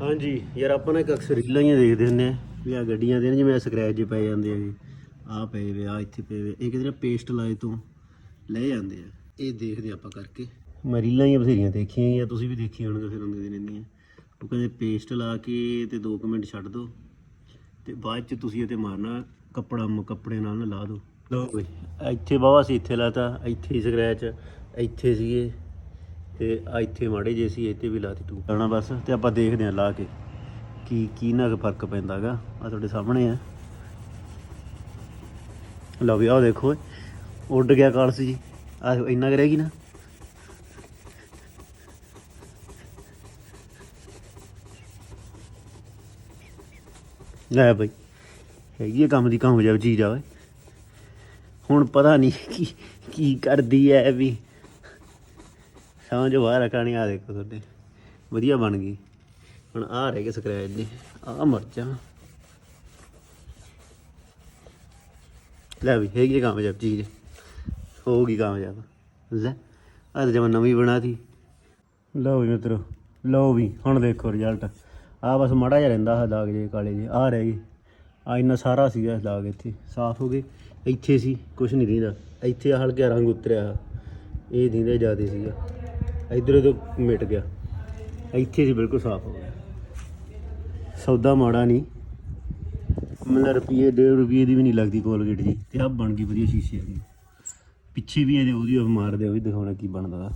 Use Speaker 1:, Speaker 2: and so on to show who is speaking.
Speaker 1: ਹਾਂਜੀ, ਯਾਰ ਆਪਾਂ ਨਾ ਇੱਕ ਅਕਸਰ ਰੀਲਾਂ ਹੀ ਦੇਖਦੇ ਹੁੰਦੇ ਆ, ਵੀ ਆ ਗੱਡੀਆਂ ਦੇ ਨਾ ਜਿਵੇਂ ਸਕ੍ਰੈਚ ਜੇ ਪਏ ਜਾਂਦੇ ਆ ਜੀ ਆ ਪਏ ਵੇ ਆ ਇੱਥੇ ਪਏ ਵੇ, ਇਹ ਕਿਤੇ ਪੇਸਟ ਲਾਏ ਤੋਂ ਲੈ ਜਾਂਦੇ ਆ। ਇਹ ਦੇਖਦੇ ਆਪਾਂ ਕਰਕੇ। ਮੈਂ ਰੀਲਾਂ ਹੀ ਬਥੇਰੀਆਂ ਦੇਖੀਆਂ ਜਾਂ ਤੁਸੀਂ ਵੀ ਦੇਖੀਆਂ ਹੋਣਗੀਆਂ ਫਿਰ ਹੁੰਦੀਆਂ ਰਹਿੰਦੀਆਂ ਉਹ ਕਹਿੰਦੇ ਪੇਸਟ ਲਾ ਕੇ ਤੇ 2 ਮਿੰਟ ਛੱਡ ਦਿਓ ਤੇ ਬਾਅਦ ਚ ਤੁਸੀਂ ਇਹ ਤੇ ਮਾਰਨਾ ਕੱਪੜਾ ਮ- ਕੱਪੜੇ ਨਾਲ ਨਾ ਲਾ ਦਿਓ ਲਓ ਬਈ, ਇੱਥੇ ਬਾਵਾ ਸੀ, ਇੱਥੇ ਲਾਤਾ, ਇੱਥੇ ਹੀ ਸਕ੍ਰੈਚ ਇੱਥੇ ਸੀਗੇ। ਤੇ ਆ ਇੱਥੇ ਮਾੜੇ ਜੇ ਸੀ, ਇੱਥੇ ਵੀ ਲਾਤੀ ਤੂੰ। ਕਰਨਾ ਬਸ, ਤੇ ਆਪਾਂ ਦੇਖਦੇ ਹਾਂ ਲਾ ਕੇ ਕੀ ਕੀ ਨਾ ਫ਼ਰਕ ਪੈਂਦਾਗਾ ਆ ਤੁਹਾਡੇ ਸਾਹਮਣੇ ਆ। ਲਓ ਵੀ, ਆਹ ਦੇਖੋ, ਉੱਡ ਗਿਆ ਕਾਲਸ ਜੀ। ਆ ਇੰਨਾ ਰਹਿ ਗਈ ਨਾ। ਲੈ ਬਈ, ਹੈਗੀ ਇਹ ਕੰਮ ਦੀ ਕਾਮਯਾਬ ਚੀਜ਼ ਆ ਓਏ। ਹੁਣ ਪਤਾ ਨਹੀਂ ਕੀ ਕੀ ਕਰਦੀ ਐ ਵੀ ਸਮਝ ਬਾਹਰ ਰਕਾਣੀ ਆ ਦੇਖੋ ਤੁਹਾਡੇ। ਵਧੀਆ ਬਣ ਗਈ। ਹੁਣ ਆ ਰਹਿ ਗਏ ਸਕ੍ਰੈਚ ਦੇ ਆ ਮਰਚਾਂ। ਲੈ ਵੀ, ਹੈਗੀ ਇਹ ਕਾਮਯਾਬ ਚੀਜ਼। ਹੋ ਗਈ ਕਾਮਯਾਬ। ਲੈ ਆ ਤਾਂ ਜਮਾ ਨਵੀਂ ਬਣਾਤੀ। ਲਓ ਵੀ ਮਿੱਤਰੋ, ਲਓ ਵੀ, ਹੁਣ ਦੇਖੋ ਰਿਜ਼ਲਟ ਆ ਬਸ ਮਾੜਾ ਜਿਹਾ ਰਹਿੰਦਾ ਹੈ ਦਾਗ ਜੇ, ਕਾਲੇ ਜੇ ਆ ਰਹਿ ਗਏ ਆ ਇੰਨਾ ਸਾਰਾ ਸੀਗਾ ਦਾਗ ਇੱਥੇ। ਸਾਫ਼ ਹੋ ਗਏ। ਇੱਥੇ ਸੀ ਕੁਝ ਨਹੀਂ ਦਿੰਦਾ। ਇੱਥੇ ਹਲਕਾ ਰੰਗ ਉਤਰਿਆ। ਇਹ ਦਿੰਦੇ ਜ਼ਿਆਦਾ ਸੀਗਾ। ਇਧਰ ਤੋਂ ਮਿਟ ਗਿਆ। ਇੱਥੇ ਜੀ ਬਿਲਕੁਲ ਸਾਫ਼ ਹੋ ਗਿਆ। ਸੌਦਾ ਮਾੜਾ ਨਹੀਂ। ਮਤਲਬ ਰੁਪਏ 1.5 ਰੁਪਏ ਦੀ ਵੀ ਨਹੀਂ ਲੱਗਦੀ ਕੋਲਗੇਟ ਜੀ। ਤੇ ਆ ਬਣ ਗਈ ਵਧੀਆ ਸ਼ੀਸ਼ੇ ਵਾਲੀ ਪਿੱਛੇ ਵੀ ਇਹਦੇ ਉਹਦੀ ਮਾਰਦੇ ਉਹ ਵੀ ਦਿਖਾਉਣਾ ਕੀ ਬਣਦਾ। ਵਾ